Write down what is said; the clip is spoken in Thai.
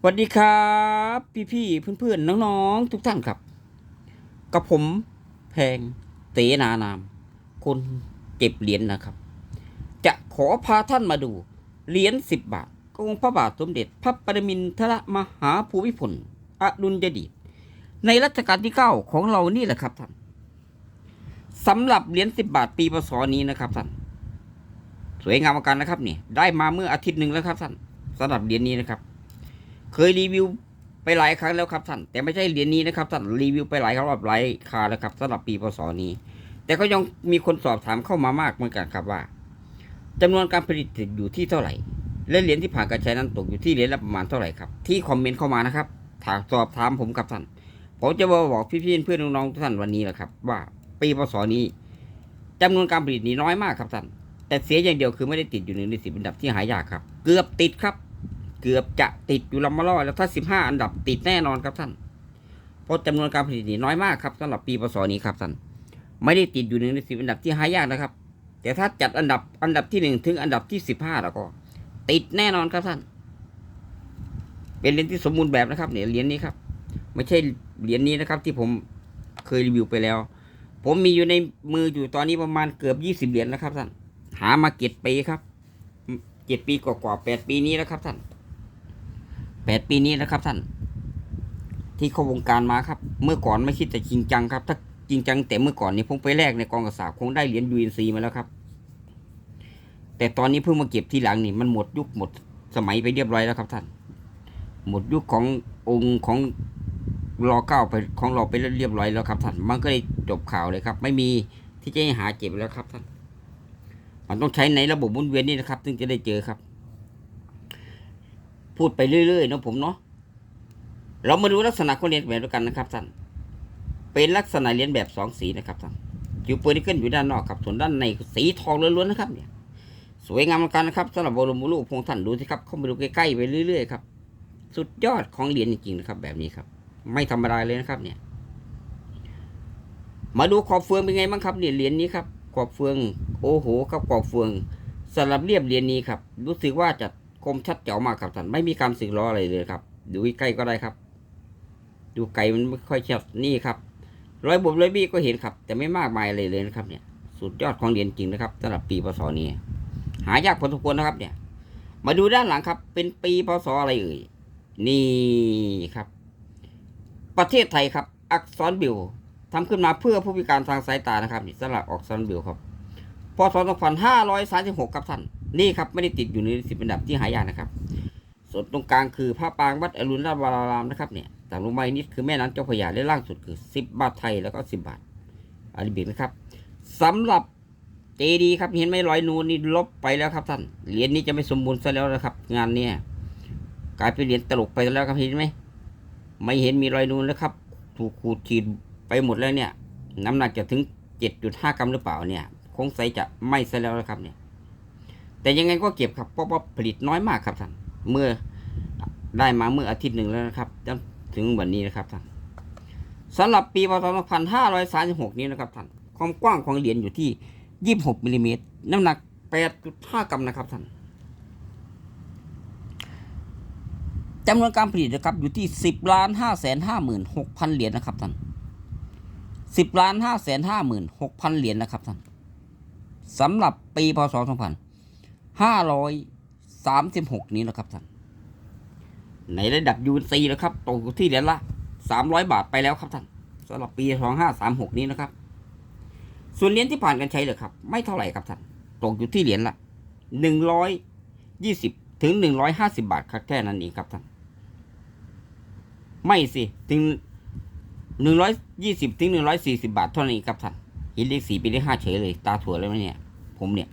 สวัสดีครับ พี่ๆเพื่อนๆน้องๆ ทุกท่านครับ กับผมแพงเตนานาม คนเก็บเหรียญนะครับ จะขอพาท่านมาดูเหรียญสิบบาทองค์พระบาทสมเด็จพระปรมินทรมหาภูมิพลอดุลยเดชในรัชกาลที่เก้าของเรานี่แหละครับท่านสำหรับเหรียญสิบบาทปีพศนี้นะครับท่านสวยงามมือนกันนะครับนี่ได้มาเมื่ออาทิตย์หนึ่งแล้วครับท่านสำหรับเหรียญนี้นะครับ เคยรีวิวไปหลายครั้งแล้วครับท่าน แต่ไม่ใช่เหรียญนี้นะครับท่านรีวิวไปหลายครั้งหลายคาแล้วครับสำหรับปีพศนี้ แต่ก็ยังมีคนสอบถามเข้ามามากเหมือนกันครับว่าจำนวนการผลิตอยู่ที่เท่าไหร่ และเหรียญที่ผ่านการใช้นั้นตกอยู่ที่เหรียญละประมาณเท่าไหร่ครับที่คอมเมนต์เข้ามานะครับถามสอบถามผมครับท่านผมจะมาบอกพี่ๆเพื่อนน้องๆทุกท่านวันนี้แหละครับ ว่าปีพศนี้จำนวนการผลิตนี้น้อยมากครับท่านแต่เสียอย่างเดียวคือไม่ได้ติดอยู่ในสิบอันดับที่หายากครับ เกือบติดครับ เกือบจะติดอยู่ลำมะล่อแล้วถ้าสิบห้าอันดับติดแน่นอนครับท่าน เพราะจำนวนการผลิตนี่น้อยมากครับสำหรับปีพศนี้ครับท่าน ไม่ได้ติดอยู่หนึ่งในสิบอันดับที่หายากนะครับ แต่ถ้าจัดอันดับอันดับที่หนึ่งถึงอันดับที่สิบห้าแล้วก็ ติดแน่นอนครับท่าน เป็นเหรียญที่สมบูรณ์แบบนะครับเนี่ยเหรียญนี้ครับ ไม่ใช่เหรียญนี้นะครับ ที่ผมเคยรีวิวไปแล้ว ผมมีอยู่ในมืออยู่ตอนนี้ประมาณเกือบยี่สิบเหรียญแล้วครับท่าน หามาเก็ดปีครับเจ็ดปีกว่าๆแปดปีนี้แล้วครับท่าน แปดปีนี้แล้วครับท่าน ที่เข้าวงการมาครับ เมื่อก่อนไม่คิดแต่จริงจังครับ ถ้าจริงจังแต่เมื่อก่อนนี้ผมไปแลกในกองกระสาบคงได้เหรียญยูเอ็นซีมาแล้วครับ แต่ตอนนี้เพิ่งมาเก็บทีหลังนี่มันหมดยุคหมดสมัยไปเรียบร้อยแล้วครับท่าน หมดยุคขององค์ของรอเก้าไปของเราไปเรียบร้อยแล้วครับท่าน มันก็เลยจบข่าวเลยครับ ไม่มีที่จะหาเก็บแล้วครับท่าน มันต้องใช้ในระบบมุนเวียนนี่นะครับ ถึงจะได้เจอครับ พูดไปเรื่อยๆเนาะผมเนาะเรามาดูลักษณะของเหรียญแบบเดียกันนะครับท่านเป็นลักษณะเหรียญแบบสองสีนะครับท่านอยู่เปอร์นิเกิลอยู่ด้านนอกครับส่วนด้านในสีทองล้วนๆนะครับเนี่ยสวยงามเหมือนกันนะครับสำหรับบรมรูปพงท่านดูสิครับเข้ามาดูใกล้ๆไปเรื่อยๆครับสุดยอดของเหรียญจริงๆนะครับแบบนี้ครับ ไม่ธรรมดาเลยนะครับเนี่ย มาดูขอบเฟืองเป็นไงบ้างครับเนี่ยเหรียญนี้ครับขอบเฟืองโอ้โหครับขอบเฟืองสลับเรียบเหรียญนี้ครับ รู้สึกว่าจะ คมชัดเจ๋วมากครับท่านไม่มีการสึกล้ออะไรเลยครับ ดูใกล้ก็ได้ครับ ดูไกลมันไม่ค่อยชัดนี่ครับร้อยบุบร้อยบี้ก็เห็นครับ แต่ไม่มากมายเลยเลยนะครับ เนี่ย สุดยอดของเหรียญจริงนะครับสำหรับปีพศนี้ หายากพอสมควรนะครับ เนี่ย มาดูด้านหลังครับ เป็นปีพศอะไรเอ่ยนี่ครับ ประเทศไทยครับ อักษรบิวทำขึ้นมาเพื่อผู้พิการทางสายตานะครับนี่สลักออกซันบิลครับพศ2536ครับท่าน นี่ครับไม่ได้ติดอยู่ในสิบอันดับที่หายากนะครับ ส่วนตรงกลางคือพระปรางวัดอรุณราชวรารามนะครับเนี่ยต่างลงมาอีกนิดคือแม่น้ำเจ้าพระยาและล่างสุดคือ 10 บาทไทยแล้วก็ 10 บาทอาริบิกนะครับสำหรับเจดีครับเห็นไหมรอยนูนนี่ลบไปแล้วครับท่านเหรียญนี้จะไม่สมบูรณ์ซะแล้วนะครับ งานเนี้ยกลายเป็นเหรียญตลกไปแล้วครับเห็นไหมไม่เห็นมีรอยนูนแล้วครับ ถูกขูดขีดไปหมดแล้วเนี่ย น้ำหนักจะถึง 7.5 กรัมหรือเปล่าเนี่ย คงใสจะไม่ซะแล้วนะครับเนี่ย แต่ยังไงก็เก็บครับเพราะว่าผลิตน้อยมากครับท่านเมื่อได้มาเมื่ออาทิตย์หนึ่งแล้วนะครับจนถึงวันนี้นะครับท่านสำหรับปีพศ2536 นี้นะครับท่านความกว้างของเหรียญอยู่ที่ 26มิลลิเมตรน้ำหนัก 8.5 กรัมนะครับท่านจำนวนการผลิตนะครับอยู่ที่สิบล้านห้าแสนห้าหมื่นหกพันเหรียญนะครับท่านสิบล้านห้าแสนห้าหมื่นหกพันเหรียญนะครับท่านสำหรับปีพศสองพัน ห้าร้อยสามสิบหกนี้นะครับท่านในระดับยูนซีนะครับตกอยู่ที่เหรียญละสามร้อยบาทไปแล้วครับท่านสำหรับปีสองห้าสามหกนี้นะครับ ส่วนเหรียญที่ผ่านการใช้เลยครับ ไม่เท่าไหร่ครับท่านตกอยู่ที่เหรียญละหนึ่งร้อยยี่สิบถึงหนึ่งร้อยห้าสิบาทครับแค่นั้นเองครับท่านไม่สิถึงหนึ่งร้อยยี่สิบถึงหนึ่งร้อยสี่สิบาทเท่านั้นเองครับท่านเห็นเลขสี่เป็นเลขห้าเฉยเลย ตาถั่วเลยไหมเนี่ย ผมเนี่ย